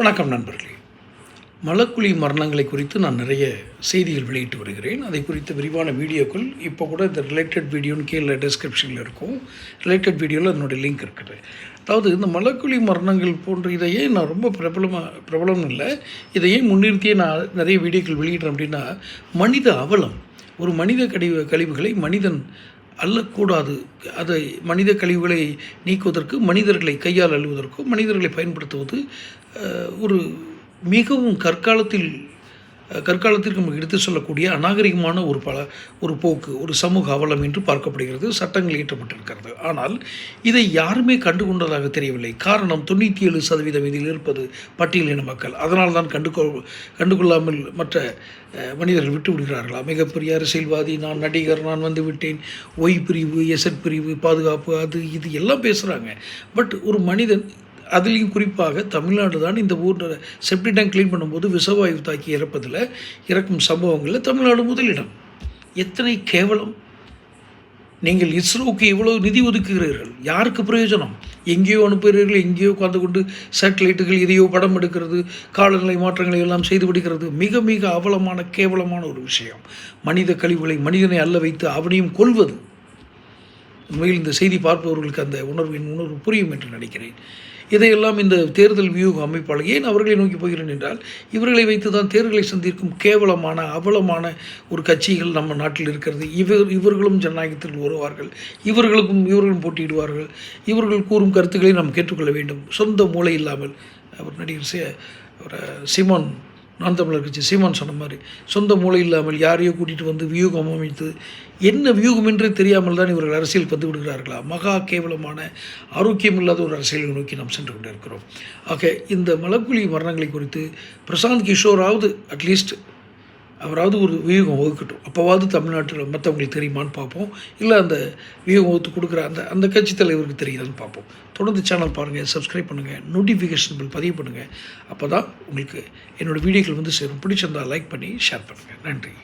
வணக்கம் நண்பர்களே. மலக்குழி மரணங்களை குறித்து நான் நிறைய செய்திகள் வெளியிட்டு வருகிறேன். அதை குறித்த விரிவான வீடியோக்கள் இப்போ கூட இந்த ரிலேட்டட் வீடியோன்னு கீழே டிஸ்கிரிப்ஷனில் இருக்கும். ரிலேட்டட் வீடியோவில் அதனுடைய லிங்க் இருக்குது. அதாவது இந்த மலக்குழி மரணங்கள் போன்ற இதையே நான் ரொம்ப பிரபலமாக பிரபலம் இல்லை. இதையே முன்னிறுத்தியே நான் நிறைய வீடியோக்கள் வெளியிடுறேன் அப்படின்னா மனித அவலம். ஒரு மனித கழிவு கழிவுகளை மனிதன் அள்ளக்கூடாது அதை மனித கழிவுகளை நீக்குவதற்கு மனிதர்களை கையால் அழுவதற்கும் மனிதர்களை பயன்படுத்துவது ஒரு மிகவும் கற்காலத்தில் கற்காலத்திற்கு நமக்கு எடுத்து சொல்லக்கூடிய அநாகரிகமான ஒரு பல ஒரு போக்கு ஒரு சமூக அவலம் என்று பார்க்கப்படுகிறது சட்டங்கள் இயற்றப்பட்டிருக்கிறது. ஆனால் இதை யாருமே கண்டுகொண்டதாக தெரியவில்லை. காரணம் தொண்ணூற்றி ஏழு சதவீதம் இதில் இருப்பது பட்டியலின மக்கள். அதனால் தான் கண்டுகொள் கண்டுகொள்ளாமல் மற்ற மனிதர்கள் விட்டு விடுகிறார்களா? மிகப்பெரிய அரசியல்வாதி நான் நடிகர் நான் வந்து விட்டேன் ஒய் பிரிவு எசட் பிரிவு பாதுகாப்பு அது இது எல்லாம் பேசுகிறாங்க பட் ஒரு மனிதன் அதுலேயும் குறிப்பாக தமிழ்நாடு தான் இந்த ஊர் செப்டி டேங்க் க்ளீன் பண்ணும்போது விஷவாயு தாக்கி இறப்பதில் இறக்கும் சம்பவங்களில் தமிழ்நாடு முதலிடம். எத்தனை கேவலம். நீங்கள் இஸ்ரோவுக்கு இவ்வளோ நிதி ஒதுக்குகிறீர்கள். யாருக்கு பிரயோஜனம்? எங்கேயோ அனுப்புகிறீர்கள் எங்கேயோ உட்காந்து கொண்டு சேட்டலைட்டுகள் இதையோ படம் எடுக்கிறது காலநிலை மாற்றங்களை எல்லாம் செய்து விடுகிறது. மிக மிக அவலமான கேவலமான ஒரு விஷயம். மனித கழிவுகளை மனிதனை அல்ல வைத்து அவனையும் கொள்வது உண்மையில் இந்த செய்தி பார்ப்பவர்களுக்கு அந்த உணர்வின் உணர்வு புரியும் என்று நினைக்கிறேன். இதையெல்லாம் இந்த தேர்தல் வியூக அமைப்பாளர் ஏன் அவர்களை நோக்கி போகிறேன் என்றால் இவர்களை வைத்து தான் தேர்தலை சந்திக்கும் கேவலமான அவலமான ஒரு கட்சிகள் நம்ம நாட்டில் இருக்கிறது. இவர் இவர்களும் ஜனநாயகத்தில் வருவார்கள். இவர்களுக்கும் இவர்களும் போட்டியிடுவார்கள். இவர்கள் கூறும் கருத்துக்களை நாம் கேட்டுக்கொள்ள வேண்டும். சொந்த மூளை இல்லாமல். அவர் நடிகர் சி சிமான் நான் தமிழர் கட்சி சீமான் சொன்ன மாதிரி. சொந்த மூளை இல்லாமல் யாரையோ கூட்டிகிட்டு வந்து வியூகம் அமைத்து என்ன வியூகம் என்றே தெரியாமல் தான் இவர்கள் அரசியலுக்கு வந்து விடுகிறார்களா? மகா கேவலமான ஆரோக்கியம் இல்லாத ஒரு அரசியலை நோக்கி நாம் சென்று கொண்டிருக்கிறோம். ஆக இந்த மலக்குழி மரணங்களை குறித்து பிரசாந்த் கிஷோராவது அட்லீஸ்ட் அவராவது ஒரு வியூகம் வகுக்கட்டும். அப்போவாவது தமிழ்நாட்டில் மற்றவங்களுக்கு தெரியுமான்னு பார்ப்போம். இல்லை அந்த வியூகம் வகுத்து கொடுக்குற அந்த அந்த கட்சி தலைவருக்கு தெரியுதான்னு பார்ப்போம். தொடர்ந்து சேனல் பாருங்கள் சப்ஸ்கிரைப் பண்ணுங்கள் நோட்டிஃபிகேஷன் பில் பதிவு பண்ணுங்கள் அப்போ தான் உங்களுக்கு என்னோடய வீடியோக்கள் வந்து சேரும். பிடிச்சிருந்தால் லைக் பண்ணி ஷேர் பண்ணுங்கள் நன்றி.